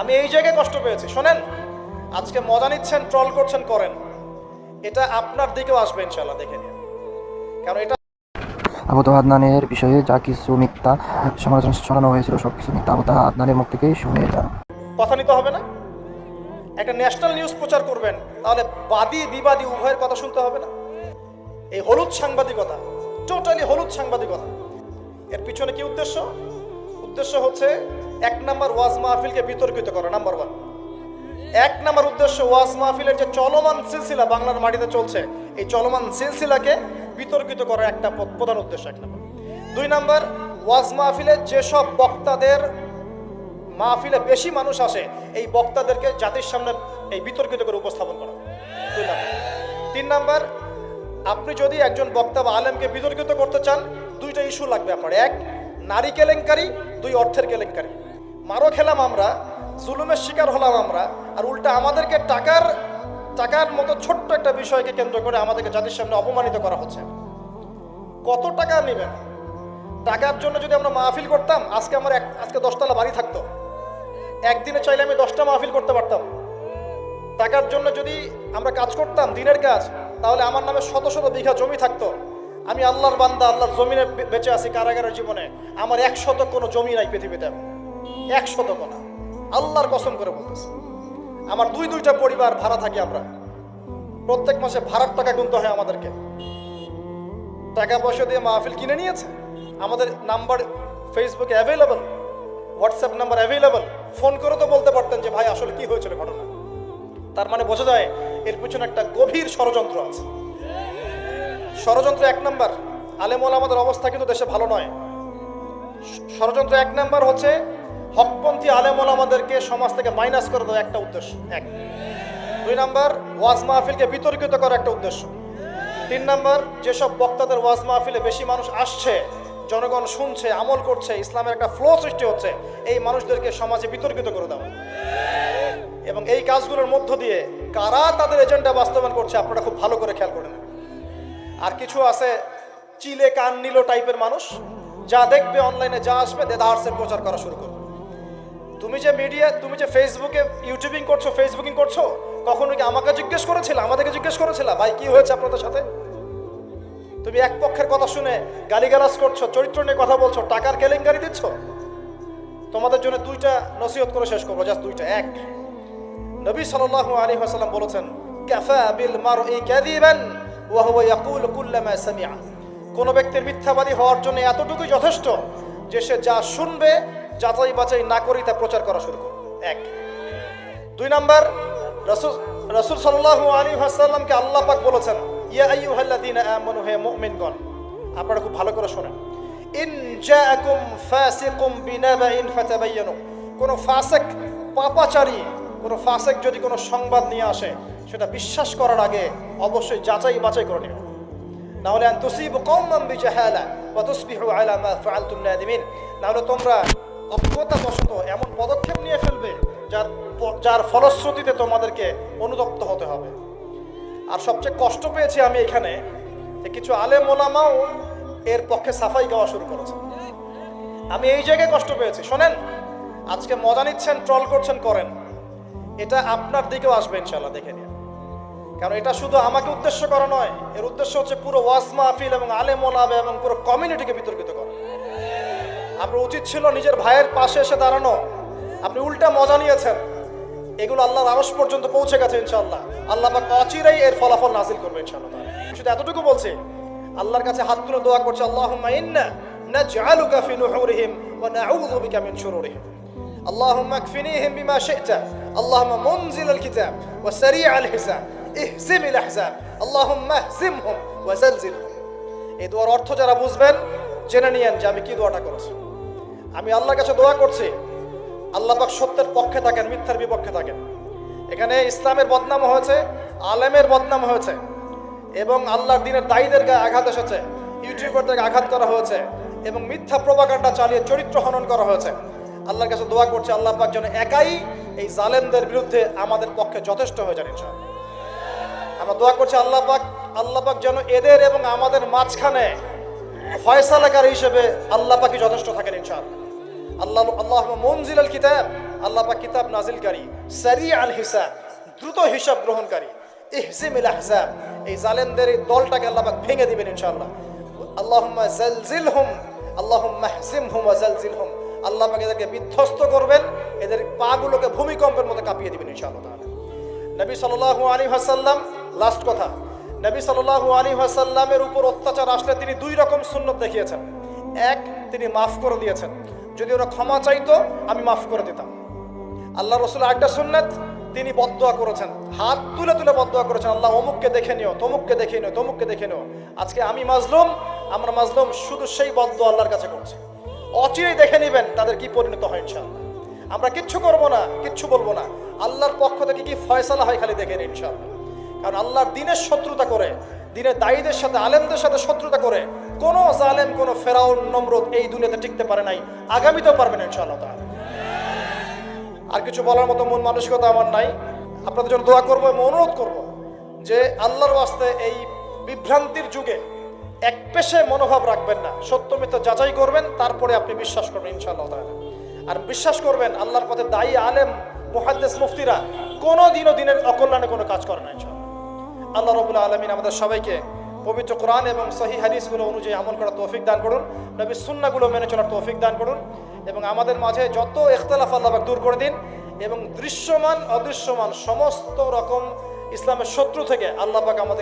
আমি এই জায়গায় কষ্ট পেয়েছি। শোনেন আজকে মজা নিচ্ছেন ট্রল করছেন করেন। এটা আপনার দিকেও আসবে ইনশাল্লাহ দেখে নিন। কারণ এটা আবু আদনানের বিষয়ে যা কিছু মিথ্যা সমালোচনা ছড়ানো হয়েছিল সব কিছু মিথ্যা আবু তাহা আদনানের মুখ থেকেই শুনে যান কথা নিতে হবে না? একটা ন্যাশনাল নিউজ প্রচার করবেন তাহলে বাদী বিবাদী উভয়ের কথা শুনতে হবে না? এই হলুদ সাংবাদিকতা টোটালি হলুদ সাংবাদিকতা এর পিছনে কি উদ্দেশ্য? উদ্দেশ্য হচ্ছে এক নাম্বার ওয়াজ মাহফিলকে বিতর্কিত করা, নাম্বার ওয়ান এক নাম্বার উদ্দেশ্য ওয়াজ মাহফিলের যে চলমান সিলসিলা বাংলার মাটিতে চলছে, এই চলমান সিলসিলাকে বিতর্কিত করার একটা প্রধান উদ্দেশ্য এক নাম্বার। দুই নাম্বার, ওয়াজ মাহফিলে যেসব বক্তাদের মাহফিলে বেশি মানুষ আসে, এই বক্তাদেরকে জাতির সামনে এই বিতর্কিত করে উপস্থাপন করা। দুই নাম্বার। তিন নাম্বার, আপনি যদি একজন বক্তা বা আলেমকে বিতর্কিত করতে চান, দুইটা ইস্যু লাগবে আপনার। এক নারী কেলেঙ্কারি, দুই অর্থের কেলেঙ্কারি। মারো খেলাম আমরা, জুলুমের শিকার হলাম আমরা, আর উল্টা আমাদেরকে টাকার টাকার মতো ছোট্ট একটা বিষয়কে কেন্দ্র করে আমাদেরকে জাতির সামনে অপমানিত করা হচ্ছে। কত টাকা নেবেন? টাকার জন্য যদি আমরা মাহফিল করতাম, আজকে আমার এক, আজকে দশতলা বাড়ি থাকতো। একদিনে চাইলে আমি দশটা মাহফিল করতে পারতাম। টাকার জন্য যদি আমরা কাজ করতাম, দিনের কাজ, তাহলে আমার নামে শত শত বিঘা জমি থাকতো। আমি আল্লাহর বান্দা, আল্লাহর জমিনে বেঁচে আছি কারাগারের জীবনে। আমার এক শত কোনো জমি নাই পৃথিবীতে। এক শত কোনো আল্লাহর কসম করে বলতেছি। আমার দুই দুইটা পরিবার ভাড়া থাকি আমরা। প্রত্যেক মাসে ভাড়ার টাকা গুনতে হয় আমাদেরকে। টাকা পয়সা দিয়ে মাহফিল কিনে নিয়েছে। আমাদের নাম্বার ফেসবুকে available WhatsApp number available phone করে তো বলতে পারতেন যে, ভাই, আসলে কি হয়েছিল ঘটনা? তার মানে বোঝা যায়, এর পিছনে একটা গভীর ষড়যন্ত্র আছে। ষড়যন্ত্র এক নাম্বার। আলেমল আমাদের অবস্থা কিন্তু দেশে ভালো নয়। ষড়যন্ত্র এক নাম্বার হচ্ছে, হকপন্থী আলেমল আমাদেরকে সমাজ থেকে মাইনাস করে দেওয়া একটা উদ্দেশ্য, এক। দুই নাম্বার, ওয়াজ মাহফিলকে বিতর্কিত করার একটা উদ্দেশ্য। তিন নাম্বার, যেসব বক্তাদের ওয়াজ মাহফিলে বেশি মানুষ আসছে, জনগণ শুনছে, আমল করছে, ইসলামের একটা ফ্লো সৃষ্টি হচ্ছে, এই মানুষদেরকে সমাজে বিতর্কিত করে দেওয়া। এবং এই কাজগুলোর মধ্য দিয়ে কারা তাদের এজেন্ডা বাস্তবায়ন করছে আপনারা খুব ভালো করে খেয়াল করে নেবেন আর কিছু আছে চিলে কান নিল টাইপের মানুষ, যা দেখবে অনলাইনে যা আসবে দেদাহার্সের প্রচার করা শুরু করবে। তুমি যে মিডিয়া তুমি যে ফেসবুকে ইউটিউবিং করছ ফেসবুকিং করছ, কখনো কি আমাকে জিজ্ঞেস করেছিল? আমাদেরকে জিজ্ঞেস করেছিল? ভাই, কি হয়েছে আপনাদের সাথে? তুমি এক পক্ষের কথা শুনে গালিগালাজ করছ, চরিত্র নিয়ে কথা বলছো, টাকার কেলেঙ্কারি দিচ্ছ? তোমাদের জন্য দুইটা নসিহত করে শেষ করব জাস্ট দুইটা। এক, নবী সাল্লাল্লাহু আলাইহি ওয়াসাল্লাম বলেছেন, কাফা বিল মারই কাযিবান। ওয়া সামিআ। কোন ব্যক্তির মিথ্যাবাদী হওয়ার জন্য এতটুকুই যথেষ্ট যে সে যা শুনবে, যাচাই বাছাই না করেই তা প্রচার করা শুরু করবে। এক। দুই নাম্বার, রাসূল রাসূল আলাইহি ওয়াসাল্লামকে আল্লাহ পাক বলেছেন আপনারা খুব ভালো করে শোনেন। ইন কোন ফাসিক, পাপাচারী কোন ফাসিক যদি কোনো সংবাদ নিয়ে আসে, সেটা বিশ্বাস করার আগে অবশ্যই যাচাই বাছাই করে নেবেন নাহলে তুসিবু কওমান বিজাহালা আলা নাদিমিন। নাহলে তোমরা অজ্ঞতাবশত এমন পদক্ষেপ নিয়ে ফেলবে যার যার ফলশ্রুতিতে তোমাদেরকে অনুতপ্ত হতে হবে। আর সবচেয়ে কষ্ট পেয়েছি আমি এখানে যে কিছু আলেম ওলামাও এর পক্ষে সাফাই গাওয়া শুরু করেছে। আমি এই জায়গায় কষ্ট পেয়েছি। শোনেন, আজকে মজা নিচ্ছেন, ট্রল করছেন, করেন। এটা আপনার দিকেও আসবে ইনশাল্লাহ দেখে নিন কারণ এটা শুধু আমাকে উদ্দেশ্য করা নয় এর উদ্দেশ্য হচ্ছে পুরো ওয়াজ মাহফিল এবং আলেম ওলামা এবং পুরো কমিউনিটিকে বিতর্কিত করা আপনার উচিত ছিল নিজের ভাইয়ের পাশে এসে দাঁড়ানো আপনি উল্টা মজা নিয়েছেন এগুলো আল্লাহর আরস পর্যন্ত পৌঁছে গেছে ইনশাল্লাহ আল্লাহ পাক অচিরেই এর ফলাফল নাজিল করবে ইনশাল্লাহ তাআলা। শুধু এতটুকু বলছি আল্লাহর কাছে হাত তুলে দোয়া করছে আল্লাহুম্মা ইন্না নাজআলুকা ফি নুহুরিহিম ওয়া নাউযু বিকা মিন শুরুরিহিম اللهم اكفنيهم بما شئت اللهم منزل الكتاب وسريع الحساب اهزم الاحزاب اللهم اهزمهم وزلزلهم এই দোয়ার অর্থ যারা বুঝবেন জেনে নিয়েন যে আমি কি দোয়াটা করেছি আমি আল্লাহর কাছে দোয়া করছি আল্লাহ পাক সত্যের পক্ষে থাকেন মিথ্যার বিপক্ষে থাকেন এখানে ইসলামের বদনাম হয়েছে আলেমের বদনাম হয়েছে এবং আল্লাহর দিনের দায়ীদের গায়ে আঘাত এসেছে ইউটিউবারদেরকে আঘাত করা হয়েছে এবং মিথ্যা প্রবাকাণ্ডা চালিয়ে চরিত্র হনন করা হয়েছে আল্লাহর কাছে দোয়া করছে, আল্লাহ পাক যেন একাই এই জালেমদের বিরুদ্ধে আমাদের পক্ষে যথেষ্ট হয়ে যান ইনশাআল্লাহ। আমরা দোয়া করছি, আল্লাহ পাক আল্লাহ পাক যেন এদের এবং আমাদের মাঝখানে ফয়সালাকার হিসেবে আল্লাহ পাকই যথেষ্ট থাকেন ইনশাআল্লাহ। আল্লাহ আল্লাহ মনজিল আল কিতাব, আল্লাহ পাক কিতাব নাজিলকারী সারি আল হিসাব, দ্রুত হিসাব গ্রহণকারী, ইহজিম ইল আহজাব, এই জালেমদের এই দলটাকে আল্লাহ পাক ভেঙে দিবেন ইনশাআল্লাহ। আল্লাহুম্মা জালজিলহুম, আল্লাহুম্মা হজিমহুম ওয়া জালজিলহুম। আল্লাহ পাক এদেরকে বিধ্বস্ত করবেন, এদের পাগুলোকে ভূমিকম্পের মতো কাঁপিয়ে দিবেন ইনশাআল্লাহ নবী সাল্লাল্লাহু আলাইহি ওয়াসাল্লাম লাস্ট কথা, নবী সাল্লাল্লাহু আলাইহি ওয়াসাল্লামের উপর অত্যাচার আসলে তিনি দুই রকম সুন্নত দেখিয়েছেন। এক, তিনি মাফ করে দিয়েছেন। যদি ওরা ক্ষমা চাইতো, আমি মাফ করে দিতাম। আল্লাহ রসুল আরেকটা সুন্নাত, তিনি বদদোয়া করেছেন। হাত তুলে তুলে বদদোয়া করেছেন। আল্লাহ অমুককে দেখে নিও, তমুককে দেখে নিও, তমুককে দেখে নিও। আজকে আমি মাজলুম, আমরা মাজলুম শুধু সেই বদদোয়া আল্লাহর কাছে করছি। অচিরেই দেখে নেবেন তাদের কি পরিণত হয় ইনশাআল্লাহ। আমরা কিচ্ছু করব না, কিচ্ছু বলব না। আল্লাহর পক্ষ থেকে কি ফয়সালা হয় খালি দেখে নিন ইনশাআল্লাহ। কারণ আল্লাহর দিনের শত্রুতা করে, দিনের দায়ীদের সাথে, আলেমদের সাথে শত্রুতা করে, কোন জালেম, কোনো ফেরাউন নমরুদ এই দুনিয়াতে টিকতে পারে নাই, আগামীতেও পারবেন ইনশাআল্লাহ তাআলা। আর কিছু বলার মতো মন মানসিকতা আমার নাই। আপনাদের জন্য দোয়া করব এবং অনুরোধ করব যে আল্লাহর ওয়াস্তে এই বিভ্রান্তির যুগে এক পেশে মনোভাব রাখবেন না। সত্য মিথ্যা যাচাই করবেন, তারপরে আপনি বিশ্বাস করবেন, ইনশাআল্লাহ আর বিশ্বাস করবেন, আল্লাহর পথে দায়ী আলেম, মুহাদ্দেস মুফতিরা কোনো দিনও দিনের অকল্যাণে কোনো কাজ করে না, ইনশাআল্লাহ। আল্লাহ রবুল্লা আলমিন আমাদের সবাইকে পবিত্র কোরআন এবং সহি হাদিসগুলো অনুযায়ী আমল করার তৌফিক দান করুন নবী সুন্নাগুলো মেনে চলার তৌফিক দান করুন এবং আমাদের মাঝে যত ইখতলাফ আল্লাহ দূর করে দিন এবং দৃশ্যমান, অদৃশ্যমান সমস্ত রকম ইসলামের শত্রু থেকে আল্লাহ পাক আমাদের